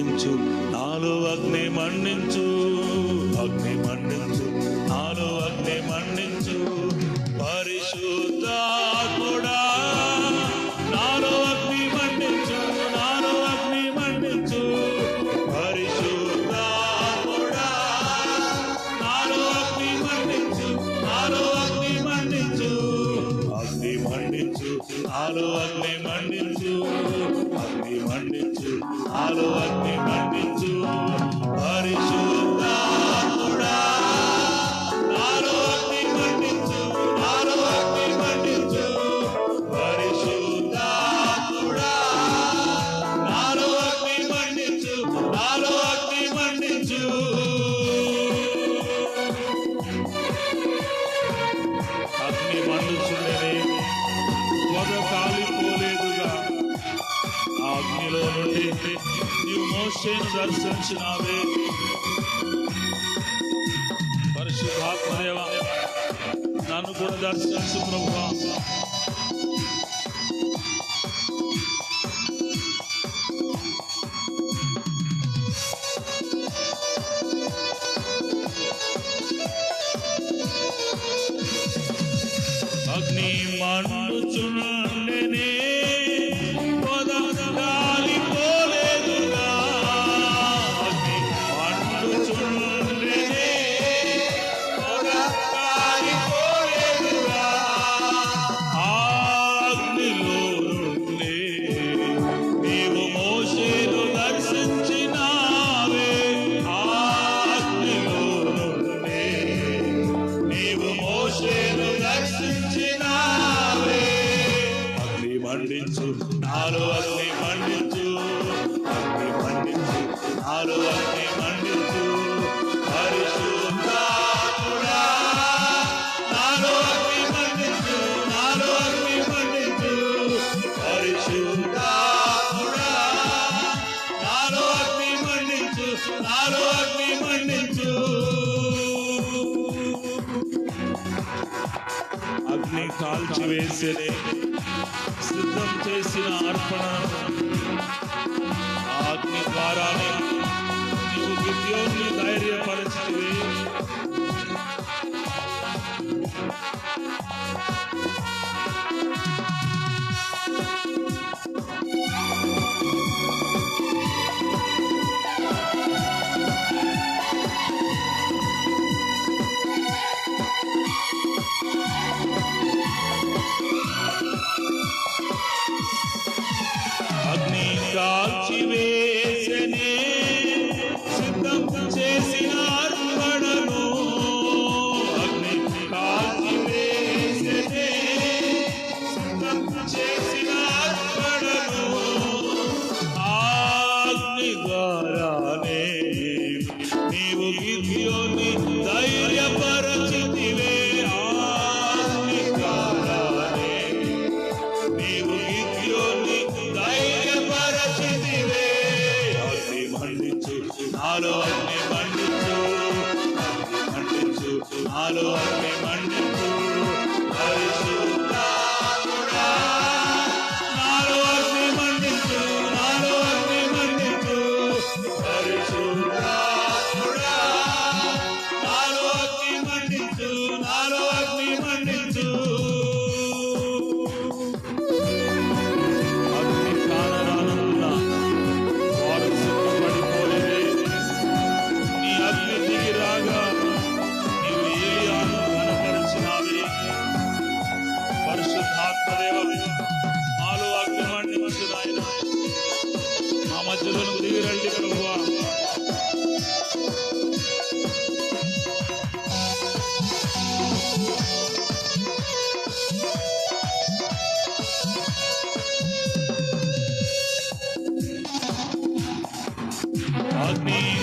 మన్నించు. నాలో అగ్ని మన్నించు. అగ్ని నేను దర్శించినావే. పరిశుభాత్మదేవ నన్ను కూడా దర్శించు ప్రభువా. అగ్ని మండుచున్నా పండించు. నాలుగు అన్ని పండించు పండించు నాలుగు అన్ని పండించు పరిశు కాల్చివేసెను సిద్ధం చేసిన అర్పణ ఆజ్ఞ ద్వారానే నీవు గిద్యోన్ని ధైర్యపరచితివి నీవు గిద్యోని ధైర్యపరచితివే నీవు గిద్యోని ధైర్యపరచితివే. అన్ని మండించు నాలో అన్ని మండించు మండించు నాలో అన్ని మండించు పరిశుద్ధ Me.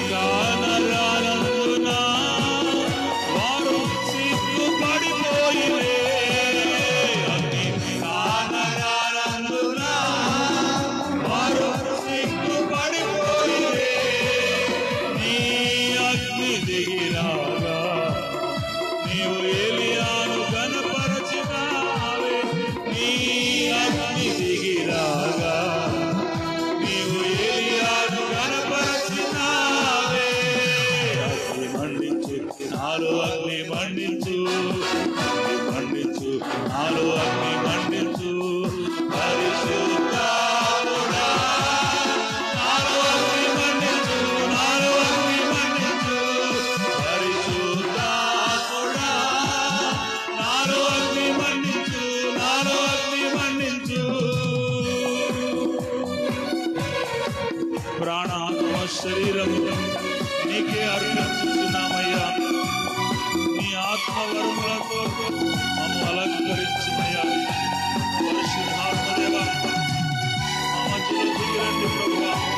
మండించు మండించు నాలో అన్ని మండించు పరిశుద్ధ ప్రాణ శరీరము నీకే అర్పించుతున్నామయ్యా Thank you.